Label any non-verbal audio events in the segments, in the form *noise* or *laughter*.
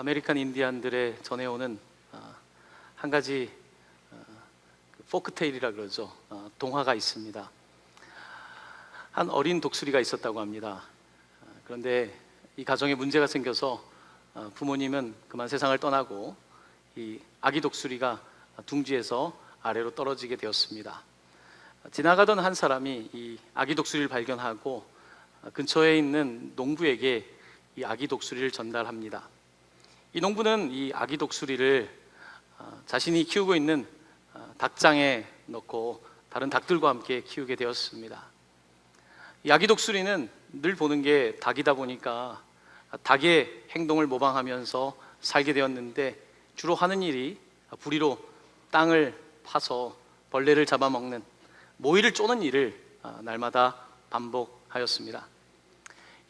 아메리칸 인디안들의 전해오는 아, 한 가지 어, 그 포크테일이라 그러죠. 어, 동화가 있습니다. 한 어린 독수리가 있었다고 합니다. 아, 그런데 이 가정에 문제가 생겨서 어, 부모님은 그만 세상을 떠나고 이 아기 독수리가 둥지에서 아래로 떨어지게 되었습니다. 지나가던 한 사람이 이 아기 독수리를 발견하고 근처에 있는 농부에게 이 아기 독수리를 전달합니다. 이 농부는 이 아기 독수리를 어, 자신이 키우고 있는 어, 닭장에 넣고 다른 닭들과 함께 키우게 되었습니다. 이 아기 독수리는 늘 보는 게 닭이다 보니까 닭의 행동을 모방하면서 살게 되었는데 주로 하는 일이 부리로 땅을 파서 벌레를 잡아먹는 모이를 쪼는 일을 아, 날마다 반복하였습니다.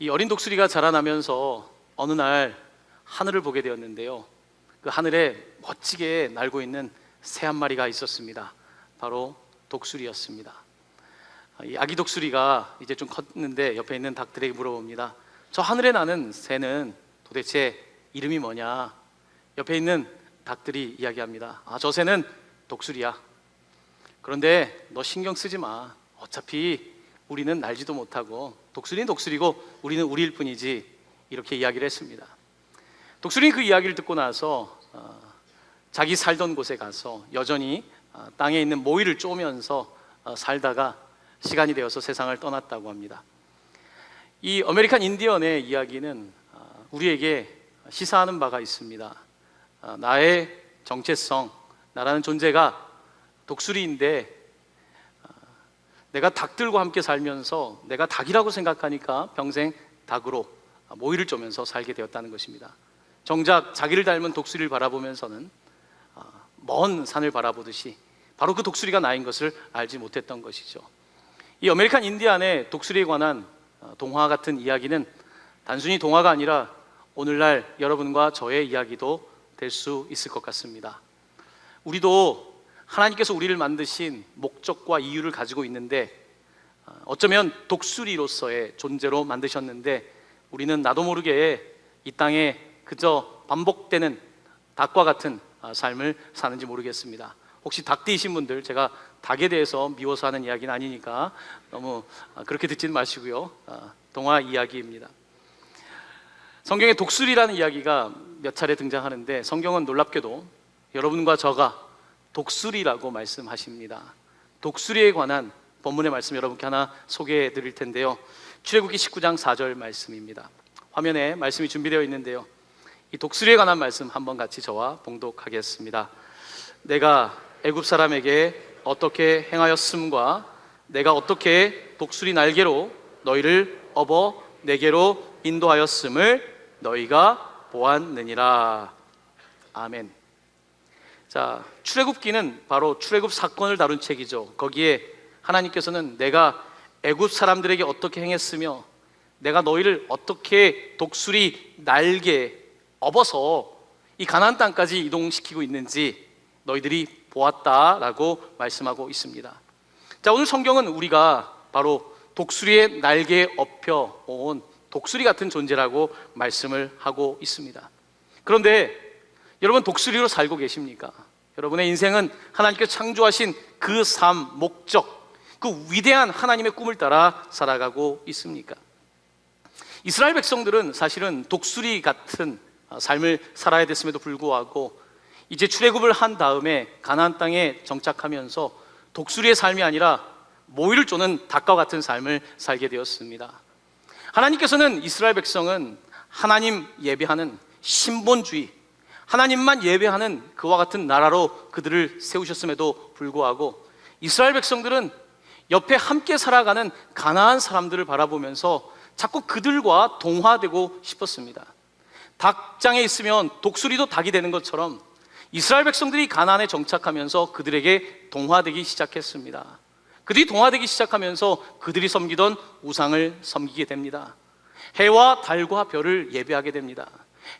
이 어린 독수리가 자라나면서 어느 날 하늘을 보게 되었는데요. 그 하늘에 멋지게 날고 있는 새 한 마리가 있었습니다. 바로 독수리였습니다. 아, 이 아기 독수리가 이제 좀 컸는데 옆에 있는 닭들에게 물어봅니다. 저 하늘에 나는 새는 도대체 이름이 뭐냐? 옆에 있는 닭들이 이야기합니다. 아, 저 새는 독수리야. 그런데 너 신경 쓰지 마. 어차피 우리는 날지도 못하고 독수리는 독수리고 우리는 우리일 뿐이지. 이렇게 이야기를 했습니다. 독수리는 그 이야기를 듣고 나서 어, 자기 살던 곳에 가서 여전히 어, 땅에 있는 모이를 쪼면서 어, 살다가 시간이 되어서 세상을 떠났다고 합니다. 이 아메리칸 인디언의 이야기는 어, 우리에게 시사하는 바가 있습니다. 어, 나의 정체성, 나라는 존재가 독수리인데 어, 내가 닭들과 함께 살면서 내가 닭이라고 생각하니까 평생 닭으로 모이를 쪼면서 살게 되었다는 것입니다. 정작 자기를 닮은 독수리를 바라보면서는 어, 먼 산을 바라보듯이 바로 그 독수리가 나인 것을 알지 못했던 것이죠. 이 아메리칸 인디안의 독수리에 관한 어, 동화 같은 이야기는 단순히 동화가 아니라 오늘날 여러분과 저의 이야기도 될 수 있을 것 같습니다. 우리도 하나님께서 우리를 만드신 목적과 이유를 가지고 있는데 어, 어쩌면 독수리로서의 존재로 만드셨는데 우리는 나도 모르게 이 땅에 그저 반복되는 닭과 같은 어, 삶을 사는지 모르겠습니다. 혹시 닭띠이신 분들 제가 닭에 대해서 미워서 하는 이야기는 아니니까 너무 어, 그렇게 듣지는 마시고요. 어, 동화 이야기입니다. 성경에 독수리라는 이야기가 몇 차례 등장하는데 성경은 놀랍게도 여러분과 저가 독수리라고 말씀하십니다. 독수리에 관한 본문의 말씀 여러분께 하나 소개해 드릴 텐데요. 출애굽기 19장 4절 말씀입니다. 화면에 말씀이 준비되어 있는데요. 이 독수리에 관한 말씀 한번 같이 저와 봉독하겠습니다. 내가 애굽 사람에게 어떻게 행하였음과 내가 어떻게 독수리 날개로 너희를 업어 내게로 인도하였음을 너희가 보았느니라. 아멘. 자, 출애굽기는 바로 출애굽 사건을 다룬 책이죠. 거기에 하나님께서는 내가 애굽 사람들에게 어떻게 행했으며 내가 너희를 어떻게 독수리 날개 업어서 이 가나안 땅까지 이동시키고 있는지 너희들이 보았다라고 말씀하고 있습니다. 자, 오늘 성경은 우리가 바로 독수리의 날개에 업혀 온 독수리 같은 존재라고 말씀을 하고 있습니다. 그런데 여러분 독수리로 살고 계십니까? 여러분의 인생은 하나님께서 창조하신 그 삶, 목적, 그 위대한 하나님의 꿈을 따라 살아가고 있습니까? 이스라엘 백성들은 사실은 독수리 같은 삶을 살아야 됐음에도 불구하고 이제 출애굽을 한 다음에 가나안 땅에 정착하면서 독수리의 삶이 아니라 모이를 쪼는 닭과 같은 삶을 살게 되었습니다. 하나님께서는 이스라엘 백성은 하나님 예배하는 신본주의, 하나님만 예배하는 그와 같은 나라로 그들을 세우셨음에도 불구하고 이스라엘 백성들은 옆에 함께 살아가는 가나안 사람들을 바라보면서 자꾸 그들과 동화되고 싶었습니다. 닭장에 있으면 독수리도 닭이 되는 것처럼 이스라엘 백성들이 가나안에 정착하면서 그들에게 동화되기 시작했습니다. 그들이 동화되기 시작하면서 그들이 섬기던 우상을 섬기게 됩니다. 해와 달과 별을 예배하게 됩니다.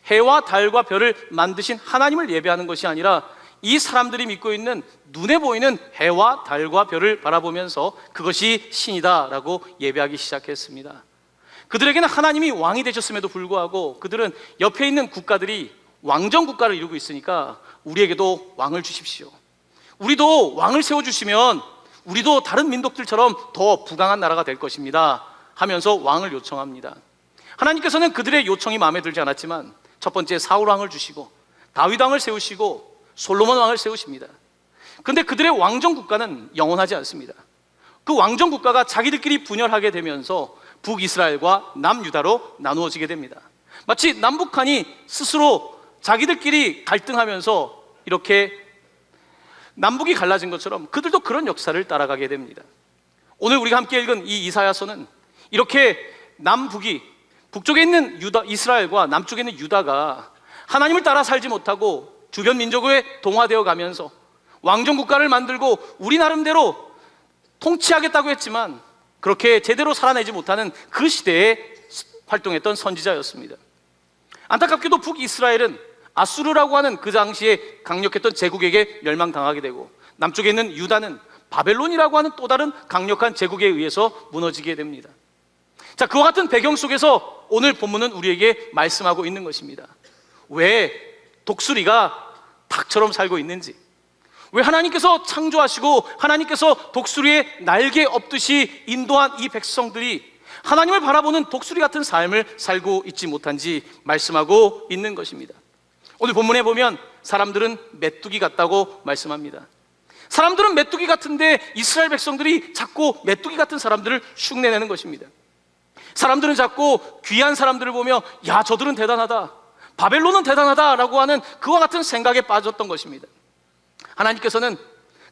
해와 달과 별을 만드신 하나님을 예배하는 것이 아니라 이 사람들이 믿고 있는 눈에 보이는 해와 달과 별을 바라보면서 그것이 신이다라고 예배하기 시작했습니다. 그들에게는 하나님이 왕이 되셨음에도 불구하고 그들은 옆에 있는 국가들이 왕정 국가를 이루고 있으니까 우리에게도 왕을 주십시오. 우리도 왕을 세워주시면 우리도 다른 민족들처럼 더 부강한 나라가 될 것입니다. 하면서 왕을 요청합니다. 하나님께서는 그들의 요청이 마음에 들지 않았지만 첫 번째 사울 왕을 주시고 다윗 왕을 세우시고 솔로몬 왕을 세우십니다. 근데 그들의 왕정 국가는 영원하지 않습니다. 그 왕정 국가가 자기들끼리 분열하게 되면서 북이스라엘과 남유다로 나누어지게 됩니다. 마치 남북한이 스스로 자기들끼리 갈등하면서 이렇게 남북이 갈라진 것처럼 그들도 그런 역사를 따라가게 됩니다. 오늘 우리가 함께 읽은 이 이사야서는 이렇게 남북이 북쪽에 있는 유다 이스라엘과 남쪽에 있는 유다가 하나님을 따라 살지 못하고 주변 민족에 동화되어 가면서 왕정 국가를 만들고 우리 나름대로 통치하겠다고 했지만 그렇게 제대로 살아내지 못하는 그 시대에 활동했던 선지자였습니다. 안타깝게도 북이스라엘은 아수르라고 하는 그 당시에 강력했던 제국에게 멸망당하게 되고 남쪽에 있는 유다는 바벨론이라고 하는 또 다른 강력한 제국에 의해서 무너지게 됩니다. 자, 그와 같은 배경 속에서 오늘 본문은 우리에게 말씀하고 있는 것입니다. 왜 독수리가 닭처럼 살고 있는지, 왜 하나님께서 창조하시고 하나님께서 독수리의 날개 없듯이 인도한 이 백성들이 하나님을 바라보는 독수리 같은 삶을 살고 있지 못한지 말씀하고 있는 것입니다. 오늘 본문에 보면 사람들은 메뚜기 같다고 말씀합니다. 사람들은 메뚜기 같은데 이스라엘 백성들이 자꾸 메뚜기 같은 사람들을 흉내내는 것입니다. 사람들은 자꾸 귀한 사람들을 보며 야 저들은 대단하다 바벨론은 대단하다라고 하는 그와 같은 생각에 빠졌던 것입니다. 하나님께서는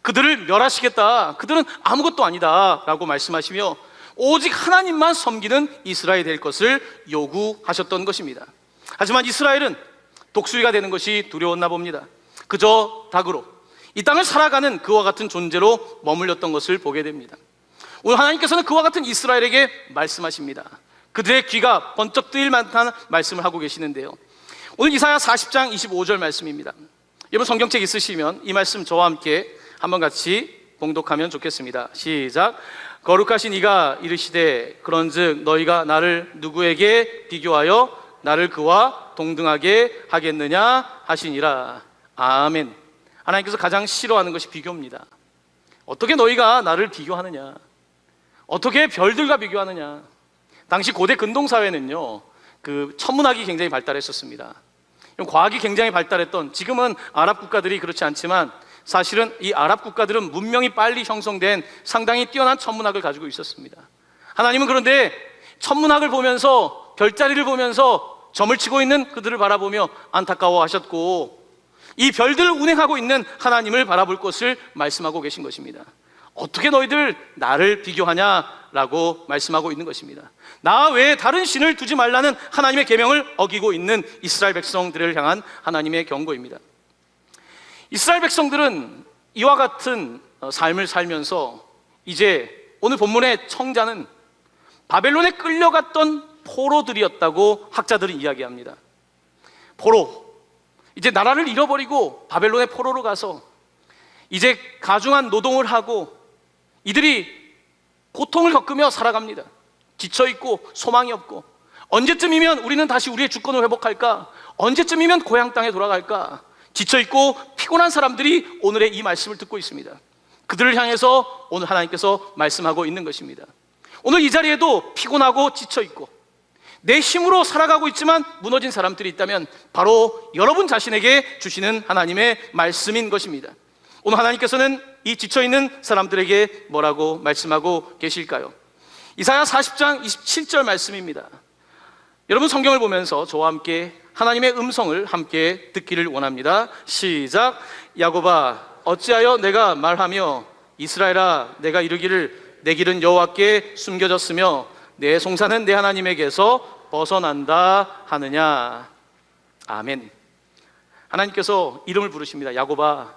그들을 멸하시겠다. 그들은 아무것도 아니다 라고 말씀하시며 오직 하나님만 섬기는 이스라엘이 될 것을 요구하셨던 것입니다. 하지만 이스라엘은 독수리가 되는 것이 두려웠나 봅니다. 그저 닭으로 이 땅을 살아가는 그와 같은 존재로 머물렸던 것을 보게 됩니다. 오늘 하나님께서는 그와 같은 이스라엘에게 말씀하십니다. 그들의 귀가 번쩍 뜨일 만한 말씀을 하고 계시는데요. 오늘 이사야 40장 25절 말씀입니다. 여러분 성경책 있으시면 이 말씀 저와 함께 한번 같이 봉독하면 좋겠습니다. 시작. 거룩하신 이가 이르시되 그런즉 너희가 나를 누구에게 비교하여 나를 그와 동등하게 하겠느냐 하시니라. 아멘. 하나님께서 가장 싫어하는 것이 비교입니다. 어떻게 너희가 나를 비교하느냐? 어떻게 별들과 비교하느냐? 당시 고대 근동 사회는요. 그 천문학이 굉장히 발달했었습니다. 과학이 굉장히 발달했던 지금은 아랍 국가들이 그렇지 않지만 사실은 이 아랍 국가들은 문명이 빨리 형성된 상당히 뛰어난 천문학을 가지고 있었습니다. 하나님은 그런데 천문학을 보면서 별자리를 보면서 점을 치고 있는 그들을 바라보며 안타까워하셨고 이 별들을 운행하고 있는 하나님을 바라볼 것을 말씀하고 계신 것입니다. 어떻게 너희들 나를 비교하냐 라고 말씀하고 있는 것입니다. 나 외에 다른 신을 두지 말라는 하나님의 계명을 어기고 있는 이스라엘 백성들을 향한 하나님의 경고입니다. 이스라엘 백성들은 이와 같은 어, 삶을 살면서 이제 오늘 본문의 청자는 바벨론에 끌려갔던 포로들이었다고 학자들은 이야기합니다. 포로. 이제 나라를 잃어버리고 바벨론의 포로로 가서 이제 가중한 노동을 하고 이들이 고통을 겪으며 살아갑니다. 지쳐 있고 소망이 없고 언제쯤이면 우리는 다시 우리의 주권을 회복할까? 언제쯤이면 고향 땅에 돌아갈까? 지쳐 있고 피곤한 사람들이 오늘의 이 말씀을 듣고 있습니다. 그들을 향해서 오늘 하나님께서 말씀하고 있는 것입니다. 오늘 이 자리에도 피곤하고 지쳐 있고 내 힘으로 살아가고 있지만 무너진 사람들이 있다면 바로 여러분 자신에게 주시는 하나님의 말씀인 것입니다. 오늘 하나님께서는 이 지쳐 있는 사람들에게 뭐라고 말씀하고 계실까요? 이사야 40장 27절 말씀입니다. 여러분 성경을 보면서 저와 함께 하나님의 음성을 함께 듣기를 원합니다. 시작. 야곱아 어찌하여 내가 말하며 이스라엘아 내가 이르기를 내 길은 여호와께 숨겨졌으며 내 송사는 내 하나님에게서 벗어난다 하느냐. 아멘. 하나님께서 이름을 부르십니다. 야곱아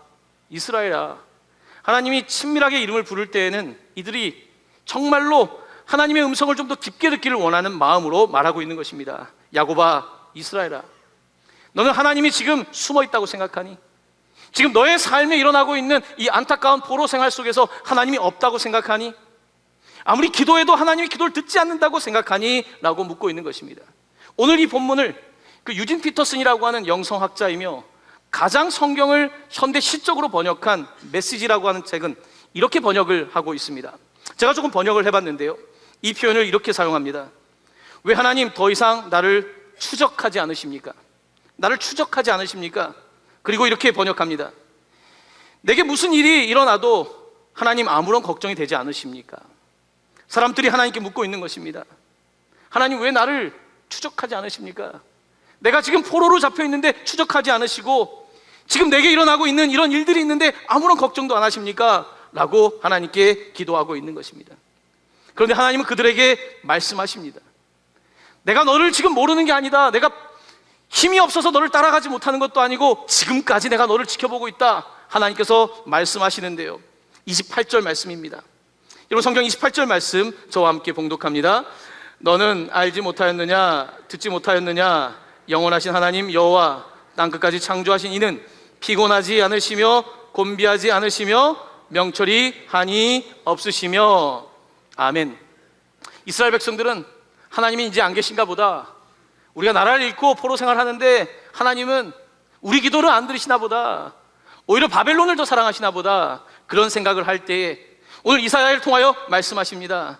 이스라엘아 하나님이 친밀하게 이름을 부를 때에는 이들이 정말로 하나님의 음성을 좀 더 깊게 듣기를 원하는 마음으로 말하고 있는 것입니다. 야곱아, 이스라엘아. 너는 하나님이 지금 숨어 있다고 생각하니? 지금 너의 삶에 일어나고 있는 이 안타까운 포로 생활 속에서 하나님이 없다고 생각하니? 아무리 기도해도 하나님이 기도를 듣지 않는다고 생각하니? 라고 묻고 있는 것입니다. 오늘 이 본문을 그 유진 피터슨이라고 하는 영성학자이며 가장 성경을 현대 시적으로 번역한 메시지라고 하는 책은 이렇게 번역을 하고 있습니다. 제가 조금 번역을 해봤는데요. 이 표현을 이렇게 사용합니다. 왜 하나님 더 이상 나를 추적하지 않으십니까? 나를 추적하지 않으십니까? 그리고 이렇게 번역합니다. 내게 무슨 일이 일어나도 하나님 아무런 걱정이 되지 않으십니까? 사람들이 하나님께 묻고 있는 것입니다. 하나님 왜 나를 추적하지 않으십니까? 내가 지금 포로로 잡혀 있는데 추적하지 않으시고 지금 내게 일어나고 있는 이런 일들이 있는데 아무런 걱정도 안 하십니까? 라고 하나님께 기도하고 있는 것입니다. 그런데 하나님은 그들에게 말씀하십니다. 내가 너를 지금 모르는 게 아니다. 내가 힘이 없어서 너를 따라가지 못하는 것도 아니고 지금까지 내가 너를 지켜보고 있다. 하나님께서 말씀하시는데요. 28절 말씀입니다. 여러분 성경 28절 말씀 저와 함께 봉독합니다. 너는 알지 못하였느냐 듣지 못하였느냐 영원하신 하나님 여호와 땅 끝까지 창조하신 이는 피곤하지 않으시며 곤비하지 않으시며 명철이 한이 없으시며 아멘. 이스라엘 백성들은 하나님이 이제 안 계신가 보다. 우리가 나라를 잃고 포로 생활하는데 하나님은 우리 기도를 안 들으시나 보다. 오히려 바벨론을 더 사랑하시나 보다. 그런 생각을 할 때에 오늘 이사야를 통하여 말씀하십니다.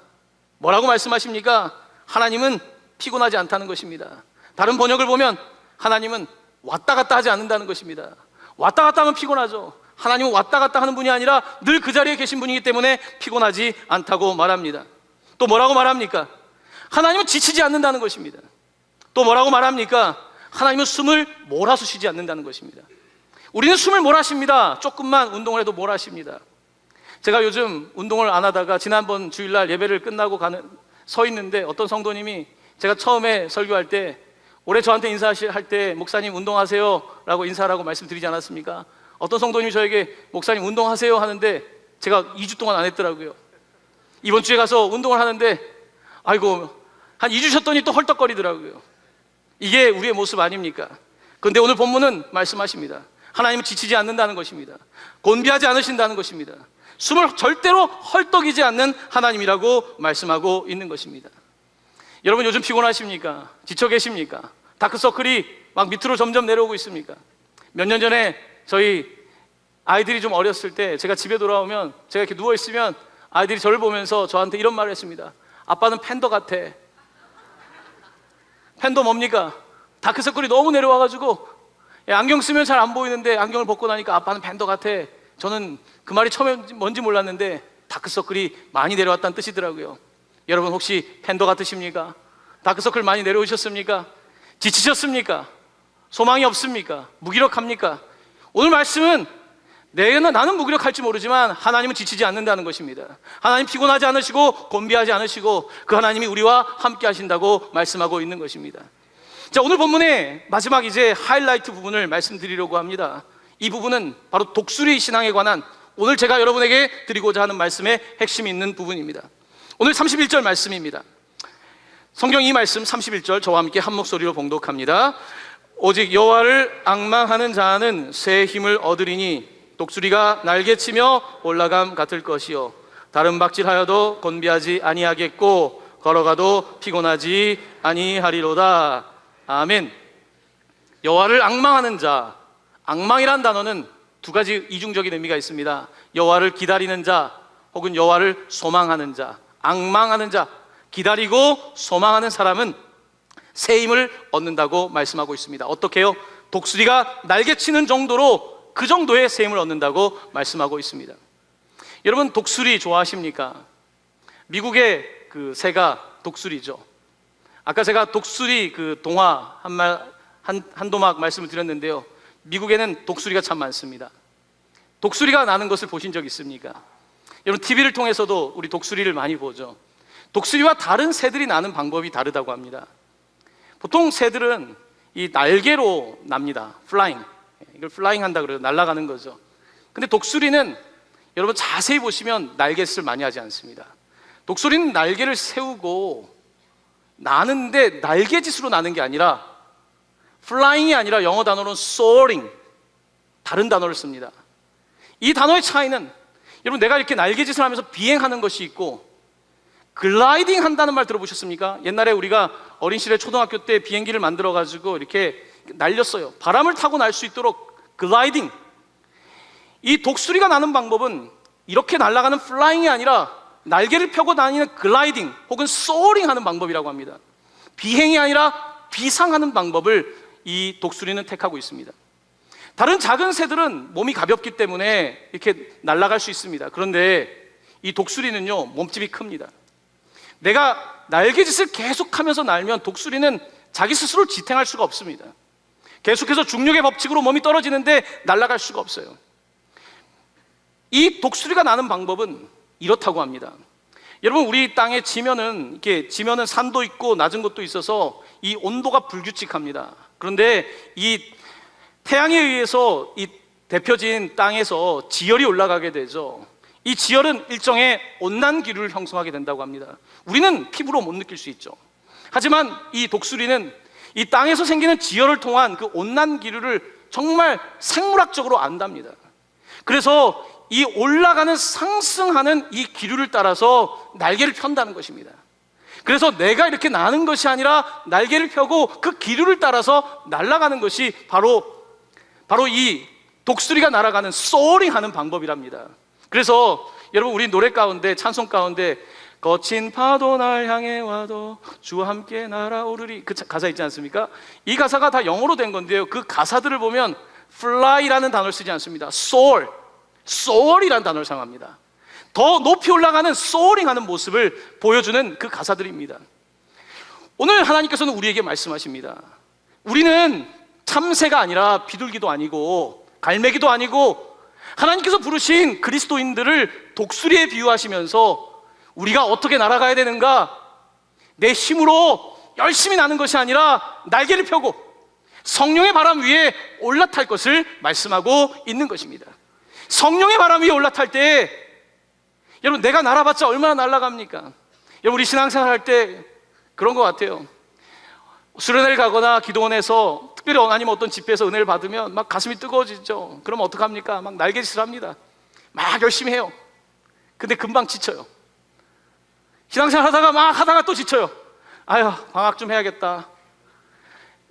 뭐라고 말씀하십니까? 하나님은 피곤하지 않다는 것입니다. 다른 번역을 보면 하나님은 왔다 갔다 하지 않는다는 것입니다. 왔다 갔다 하면 피곤하죠. 하나님은 왔다 갔다 하는 분이 아니라 늘 그 자리에 계신 분이기 때문에 피곤하지 않다고 말합니다. 또 뭐라고 말합니까? 하나님은 지치지 않는다는 것입니다. 또 뭐라고 말합니까? 하나님은 숨을 몰아서 쉬지 않는다는 것입니다. 우리는 숨을 몰아쉽니다. 조금만 운동을 해도 몰아쉽니다. 제가 요즘 운동을 안 하다가 지난번 주일날 예배를 끝나고 가는 서 있는데 어떤 성도님이 제가 처음에 설교할 때 올해 저한테 인사할 때 목사님 운동하세요라고 인사라고 말씀드리지 않았습니까? 어떤 성도님이 저에게 목사님 운동하세요 하는데 제가 2주 동안 안 했더라고요. 이번 주에 가서 운동을 하는데 아이고 한 2주 쉬었더니 또 헐떡거리더라고요. 이게 우리의 모습 아닙니까? 그런데 오늘 본문은 말씀하십니다. 하나님은 지치지 않는다는 것입니다. 곤비하지 않으신다는 것입니다. 숨을 절대로 헐떡이지 않는 하나님이라고 말씀하고 있는 것입니다. 여러분 요즘 피곤하십니까? 지쳐 계십니까? 다크서클이 막 밑으로 점점 내려오고 있습니까? 몇 년 전에 저희 아이들이 좀 어렸을 때 제가 집에 돌아오면 제가 이렇게 누워 있으면 아이들이 저를 보면서 저한테 이런 말을 했습니다. 아빠는 팬더 같아. 팬더 뭡니까? 다크서클이 너무 내려와가지고 예, 안경 쓰면 잘 안 보이는데 안경을 벗고 나니까 아빠는 팬더 같아. 저는 그 말이 처음에 뭔지 몰랐는데 다크서클이 많이 내려왔다는 뜻이더라고요. 여러분 혹시 팬더 같으십니까? 다크서클 많이 내려오셨습니까? 지치셨습니까? 소망이 없습니까? 무기력합니까? 오늘 말씀은 내는 나는 무기력할지 모르지만 하나님은 지치지 않는다는 것입니다. 하나님 피곤하지 않으시고 곤비하지 않으시고 그 하나님이 우리와 함께 하신다고 말씀하고 있는 것입니다. 자, 오늘 본문의 마지막 이제 하이라이트 부분을 말씀드리려고 합니다. 이 부분은 바로 독수리 신앙에 관한 오늘 제가 여러분에게 드리고자 하는 말씀의 핵심이 있는 부분입니다. 오늘 31절 말씀입니다. 성경 이 말씀 31절 저와 함께 한 목소리로 봉독합니다. 오직 여호와를 악망하는 자는 새 힘을 얻으리니 독수리가 날개치며 올라감 같을 것이요 다른 박질하여도 곤비하지 아니하겠고 걸어가도 피곤하지 아니하리로다. 아멘. 여호와를 악망하는 자, 악망이란 단어는 두 가지 이중적인 의미가 있습니다. 여호와를 기다리는 자, 혹은 여호와를 소망하는 자, 악망하는 자, 기다리고 소망하는 사람은 새 힘을 얻는다고 말씀하고 있습니다. 어떻게요? 독수리가 날개치는 정도로 그 정도의 새 힘을 얻는다고 말씀하고 있습니다. 여러분 독수리 좋아하십니까? 미국의 그 새가 독수리죠. 아까 제가 독수리 그 동화 한말 한 한도막 말씀을 드렸는데요. 미국에는 독수리가 참 많습니다. 독수리가 나는 것을 보신 적 있습니까? 여러분 TV를 통해서도 우리 독수리를 많이 보죠. 독수리와 다른 새들이 나는 방법이 다르다고 합니다. 보통 새들은 이 날개로 납니다. 플라잉. 이걸 플라잉 한다 그래요. 날아가는 거죠. 근데 독수리는 여러분 자세히 보시면 날갯을 많이 하지 않습니다. 독수리는 날개를 세우고 나는데 날개짓으로 나는 게 아니라 flying이 아니라 영어 단어로는 soaring 다른 단어를 씁니다. 이 단어의 차이는 여러분 내가 이렇게 날개짓을 하면서 비행하는 것이 있고 글라이딩 한다는 말 들어보셨습니까? 옛날에 우리가 어린 시절 초등학교 때 비행기를 만들어 가지고 이렇게 날렸어요. 바람을 타고 날 수 있도록 글라이딩. 이 독수리가 나는 방법은 이렇게 날아가는 플라잉이 아니라 날개를 펴고 다니는 글라이딩 혹은 소어링 하는 방법이라고 합니다. 비행이 아니라 비상하는 방법을 이 독수리는 택하고 있습니다. 다른 작은 새들은 몸이 가볍기 때문에 이렇게 날아갈 수 있습니다. 그런데 이 독수리는요, 몸집이 큽니다. 내가 날개짓을 계속하면서 날면 독수리는 자기 스스로 지탱할 수가 없습니다. 계속해서 중력의 법칙으로 몸이 떨어지는데 날아갈 수가 없어요. 이 독수리가 나는 방법은 이렇다고 합니다. 여러분 우리 땅에 지면은 이렇게 지면은 산도 있고 낮은 곳도 있어서 이 온도가 불규칙합니다. 그런데 이 태양에 의해서 이 대표진 땅에서 지열이 올라가게 되죠. 이 지열은 일종의 온난 기류를 형성하게 된다고 합니다. 우리는 피부로 못 느낄 수 있죠. 하지만 이 독수리는 이 땅에서 생기는 지열을 통한 그 온난 기류를 정말 생물학적으로 안답니다. 그래서 이 올라가는 상승하는 이 기류를 따라서 날개를 편다는 것입니다. 그래서 내가 이렇게 나는 것이 아니라 날개를 펴고 그 기류를 따라서 날아가는 것이 바로 바로 이 독수리가 날아가는 소어링 하는 방법이랍니다. 그래서 여러분 우리 노래 가운데 찬송 가운데 거친 파도 날 향해 와도 주와 함께 날아오르리 그 자- 가사 있지 않습니까? 이 가사가 다 영어로 된 건데요. 그 가사들을 보면 fly라는 단어를 쓰지 않습니다. soar, soar이라는 단어를 사용합니다. 더 높이 올라가는 soaring하는 모습을 보여주는 그 가사들입니다. 오늘 하나님께서는 우리에게 말씀하십니다. 우리는 참새가 아니라 비둘기도 아니고 갈매기도 아니고 하나님께서 부르신 그리스도인들을 독수리에 비유하시면서 우리가 어떻게 날아가야 되는가? 내 힘으로 열심히 나는 것이 아니라 날개를 펴고 성령의 바람 위에 올라탈 것을 말씀하고 있는 것입니다. 성령의 바람 위에 올라탈 때 여러분 내가 날아봤자 얼마나 날아갑니까? 여러분 우리 신앙생활 할 때 그런 것 같아요. 수련회를 가거나 기도원에서 특별히 아니면 어떤 집회에서 은혜를 받으면 막 가슴이 뜨거워지죠. 그럼 어떡합니까? 막 날개짓을 합니다. 막 열심히 해요. 근데 금방 지쳐요. 신앙생활 하다가 막 하다가 또 지쳐요. 아유, 방학 좀 해야겠다.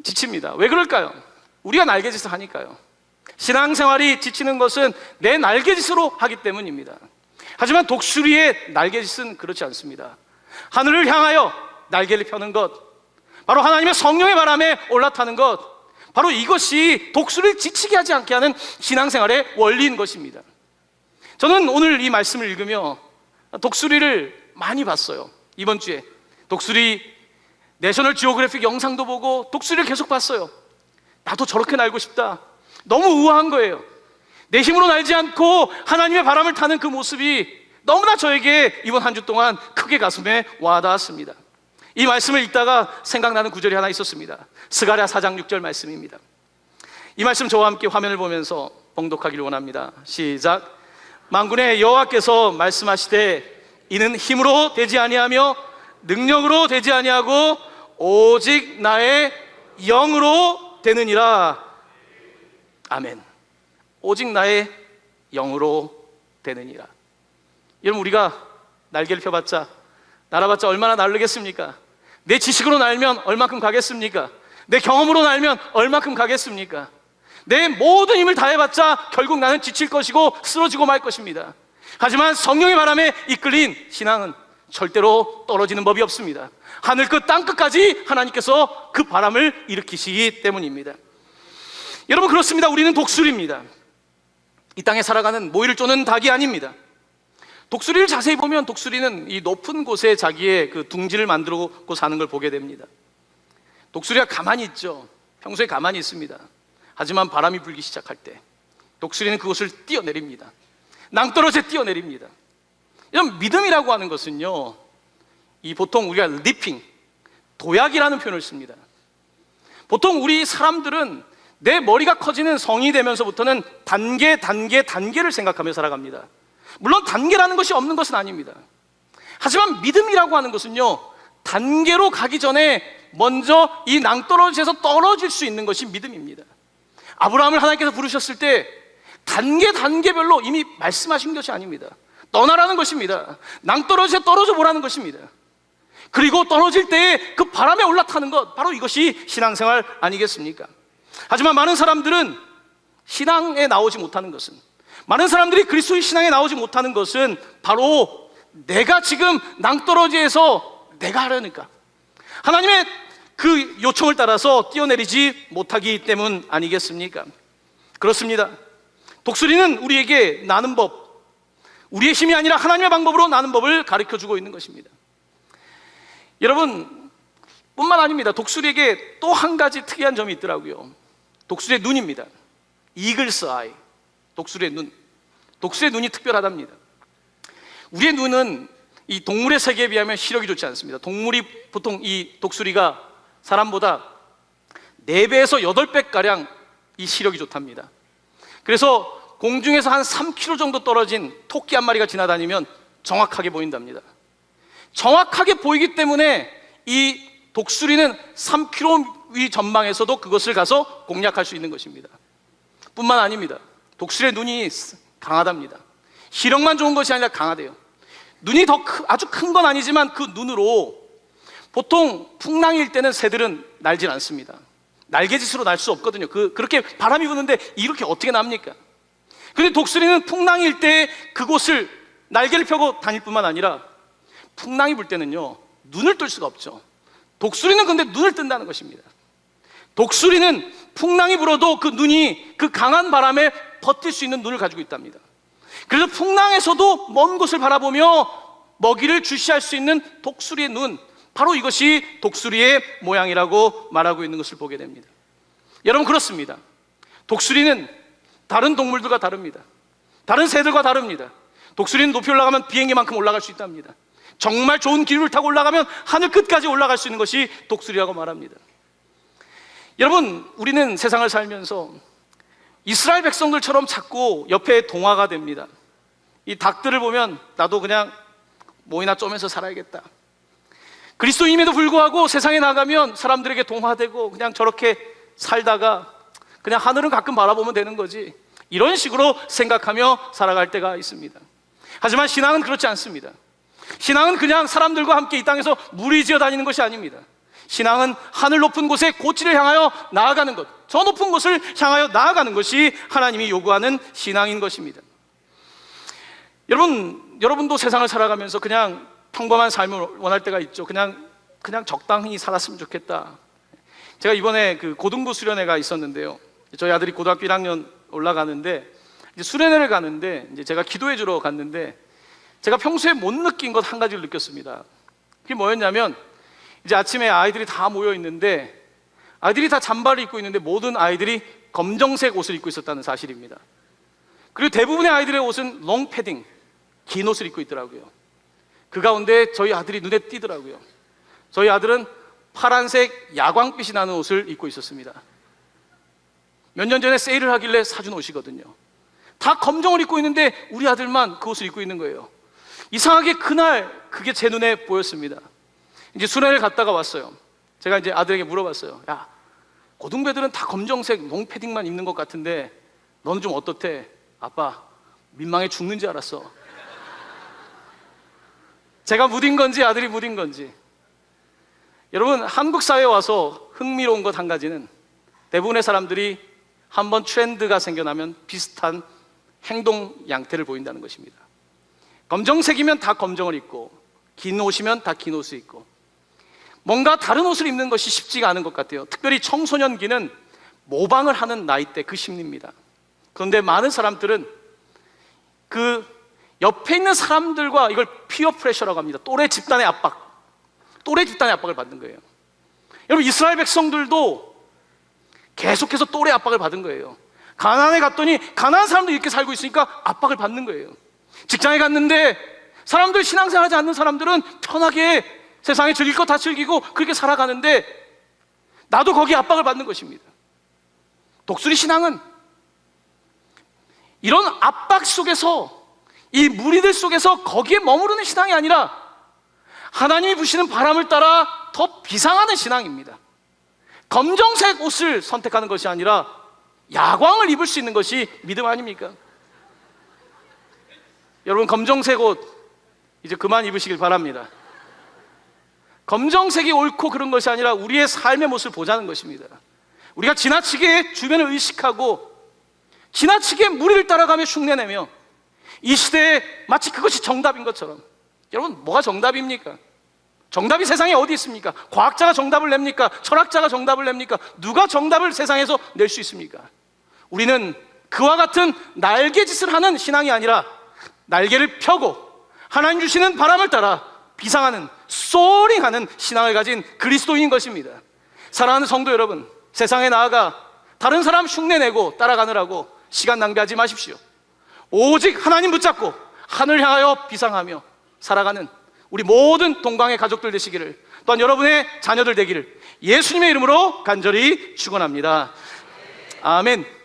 지칩니다. 왜 그럴까요? 우리가 날개짓을 하니까요. 신앙생활이 지치는 것은 내 날개짓으로 하기 때문입니다. 하지만 독수리의 날개짓은 그렇지 않습니다. 하늘을 향하여 날개를 펴는 것, 바로 하나님의 성령의 바람에 올라타는 것, 바로 이것이 독수리를 지치게 하지 않게 하는 신앙생활의 원리인 것입니다. 저는 오늘 이 말씀을 읽으며 독수리를 많이 봤어요. 이번 주에 독수리 내셔널 지오그래픽 영상도 보고 독수리를 계속 봤어요. 나도 저렇게 날고 싶다. 너무 우아한 거예요. 내 힘으로 날지 않고 하나님의 바람을 타는 그 모습이 너무나 저에게 이번 한 주 동안 크게 가슴에 와닿았습니다. 이 말씀을 읽다가 생각나는 구절이 하나 있었습니다. 스가랴 4장 6절 말씀입니다. 이 말씀 저와 함께 화면을 보면서 봉독하기를 원합니다. 시작. 만군의 여호와께서 말씀하시되 이는 힘으로 되지 아니하며 능력으로 되지 아니하고 오직 나의 영으로 되느니라. 아멘. 오직 나의 영으로 되느니라. 여러분 우리가 날개를 펴봤자 날아봤자 얼마나 날르겠습니까? 내 지식으로 날면 얼마큼 가겠습니까? 내 경험으로 날면 얼마큼 가겠습니까? 내 모든 힘을 다해봤자 결국 나는 지칠 것이고 쓰러지고 말 것입니다. 하지만 성령의 바람에 이끌린 신앙은 절대로 떨어지는 법이 없습니다. 하늘 끝, 땅 끝까지 하나님께서 그 바람을 일으키시기 때문입니다. 여러분 그렇습니다. 우리는 독수리입니다. 이 땅에 살아가는 모이를 쪼는 닭이 아닙니다. 독수리를 자세히 보면 독수리는 이 높은 곳에 자기의 그 둥지를 만들고 사는 걸 보게 됩니다. 독수리가 가만히 있죠. 평소에 가만히 있습니다. 하지만 바람이 불기 시작할 때 독수리는 그곳을 뛰어내립니다. 낭떠러지에 뛰어내립니다. 이런 믿음이라고 하는 것은요, 이 보통 우리가 리핑, 도약이라는 표현을 씁니다. 보통 우리 사람들은 내 머리가 커지는 성이 되면서부터는 단계, 단계, 단계를 생각하며 살아갑니다. 물론 단계라는 것이 없는 것은 아닙니다. 하지만 믿음이라고 하는 것은요, 단계로 가기 전에 먼저 이 낭떠러지에서 떨어질 수 있는 것이 믿음입니다. 아브라함을 하나님께서 부르셨을 때 단계 단계별로 이미 말씀하신 것이 아닙니다. 떠나라는 것입니다. 낭떠러지에 떨어져 보라는 것입니다. 그리고 떨어질 때에 그 바람에 올라타는 것, 바로 이것이 신앙생활 아니겠습니까? 하지만 많은 사람들은 신앙에 나오지 못하는 것은, 많은 사람들이 그리스도의 신앙에 나오지 못하는 것은 바로 내가 지금 낭떠러지에서 내가 하려니까. 하나님의 그 요청을 따라서 뛰어내리지 못하기 때문 아니겠습니까? 그렇습니다. 독수리는 우리에게 나는 법, 우리의 힘이 아니라 하나님의 방법으로 나는 법을 가르쳐 주고 있는 것입니다. 여러분, 뿐만 아닙니다. 독수리에게 또 한 가지 특이한 점이 있더라고요. 독수리의 눈입니다. 이글스 아이. 독수리의 눈. 독수리의 눈이 특별하답니다. 우리의 눈은 이 동물의 세계에 비하면 시력이 좋지 않습니다. 동물이 보통 이 독수리가 사람보다 4배에서 8배가량 이 시력이 좋답니다. 그래서 공중에서 한 3km 정도 떨어진 토끼 한 마리가 지나다니면 정확하게 보인답니다. 정확하게 보이기 때문에 이 독수리는 3km 위 전망에서도 그것을 가서 공략할 수 있는 것입니다. 뿐만 아닙니다. 독수리의 눈이 강하답니다. 시력만 좋은 것이 아니라 강하대요. 눈이 더 크, 아주 큰 건 아니지만 그 눈으로 보통 풍랑일 때는 새들은 날질 않습니다. 날개짓으로 날 수 없거든요. 그, 그렇게 바람이 부는데 이렇게 어떻게 납니까? 근데 독수리는 풍랑일 때 그곳을 날개를 펴고 다닐 뿐만 아니라 풍랑이 불 때는요, 눈을 뜰 수가 없죠. 독수리는 근데 눈을 뜬다는 것입니다. 독수리는 풍랑이 불어도 그 눈이 그 강한 바람에 버틸 수 있는 눈을 가지고 있답니다. 그래서 풍랑에서도 먼 곳을 바라보며 먹이를 주시할 수 있는 독수리의 눈, 바로 이것이 독수리의 모양이라고 말하고 있는 것을 보게 됩니다. 여러분 그렇습니다. 독수리는 다른 동물들과 다릅니다. 다른 새들과 다릅니다. 독수리는 높이 올라가면 비행기만큼 올라갈 수 있답니다. 정말 좋은 기류를 타고 올라가면 하늘 끝까지 올라갈 수 있는 것이 독수리라고 말합니다. 여러분, 우리는 세상을 살면서 이스라엘 백성들처럼 자꾸 옆에 동화가 됩니다. 이 닭들을 보면 나도 그냥 뭐이나 쪼면서 살아야겠다. 그리스도임에도 불구하고 세상에 나가면 사람들에게 동화되고 그냥 저렇게 살다가 그냥 하늘은 가끔 바라보면 되는 거지. 이런 식으로 생각하며 살아갈 때가 있습니다. 하지만 신앙은 그렇지 않습니다. 신앙은 그냥 사람들과 함께 이 땅에서 무리지어 다니는 것이 아닙니다. 신앙은 하늘 높은 곳에 고치를 향하여 나아가는 것, 저 높은 곳을 향하여 나아가는 것이 하나님이 요구하는 신앙인 것입니다. 여러분, 여러분도 세상을 살아가면서 그냥 평범한 삶을 원할 때가 있죠. 그냥 그냥 적당히 살았으면 좋겠다. 제가 이번에 그 고등부 수련회가 있었는데요. 저희 아들이 고등학교 1학년 올라가는데 이제 수련회를 가는데 이제 제가 기도해 주러 갔는데 제가 평소에 못 느낀 것 한 가지를 느꼈습니다. 그게 뭐였냐면 이제 아침에 아이들이 다 모여 있는데 아이들이 다 잠바를 입고 있는데 모든 아이들이 검정색 옷을 입고 있었다는 사실입니다. 그리고 대부분의 아이들의 옷은 롱 패딩, 긴 옷을 입고 있더라고요. 그 가운데 저희 아들이 눈에 띄더라고요. 저희 아들은 파란색 야광빛이 나는 옷을 입고 있었습니다. 몇 년 전에 세일을 하길래 사준 옷이거든요. 다 검정을 입고 있는데 우리 아들만 그 옷을 입고 있는 거예요. 이상하게 그날 그게 제 눈에 보였습니다. 이제 수련을 갔다가 왔어요. 제가 이제 아들에게 물어봤어요. 야, 고등배들은 다 검정색 롱패딩만 입는 것 같은데 너는 좀 어떻대? 아빠, 민망해 죽는 줄 알았어. *laughs* 제가 무딘 건지 아들이 무딘 건지. 여러분, 한국 사회에 와서 흥미로운 것 한 가지는 대부분의 사람들이 한번 트렌드가 생겨나면 비슷한 행동 양태를 보인다는 것입니다. 검정색이면 다 검정을 입고, 긴 옷이면 다 긴 옷을 입고, 뭔가 다른 옷을 입는 것이 쉽지가 않은 것 같아요. 특별히 청소년기는 모방을 하는 나이대 그 심리입니다. 그런데 많은 사람들은 그 옆에 있는 사람들과 이걸 피어 프레셔라고 합니다. 또래 집단의 압박. 또래 집단의 압박을 받는 거예요. 여러분 이스라엘 백성들도 계속해서 또래 압박을 받은 거예요. 가나안에 갔더니 가나안 사람도 이렇게 살고 있으니까 압박을 받는 거예요. 직장에 갔는데 사람들 신앙생활 하지 않는 사람들은 편하게 세상에 즐길 거다 즐기고 그렇게 살아가는데 나도 거기에 압박을 받는 것입니다. 독수리 신앙은 이런 압박 속에서 이 무리들 속에서 거기에 머무르는 신앙이 아니라 하나님이 부시는 바람을 따라 더 비상하는 신앙입니다. 검정색 옷을 선택하는 것이 아니라 야광을 입을 수 있는 것이 믿음 아닙니까? 여러분 검정색 옷 이제 그만 입으시길 바랍니다. 검정색이 옳고 그런 것이 아니라 우리의 삶의 모습을 보자는 것입니다. 우리가 지나치게 주변을 의식하고 지나치게 무리를 따라가며 흉내내며 이 시대에 마치 그것이 정답인 것처럼 여러분 뭐가 정답입니까? 정답이 세상에 어디 있습니까? 과학자가 정답을 냅니까? 철학자가 정답을 냅니까? 누가 정답을 세상에서 낼 수 있습니까? 우리는 그와 같은 날개짓을 하는 신앙이 아니라 날개를 펴고 하나님 주시는 바람을 따라 비상하는 소링하는 신앙을 가진 그리스도인인 것입니다. 사랑하는 성도 여러분, 세상에 나아가 다른 사람 흉내내고 따라가느라고 시간 낭비하지 마십시오. 오직 하나님 붙잡고 하늘 향하여 비상하며 살아가는 우리 모든 동방의 가족들 되시기를 또한 여러분의 자녀들 되기를 예수님의 이름으로 간절히 축원합니다. 아멘.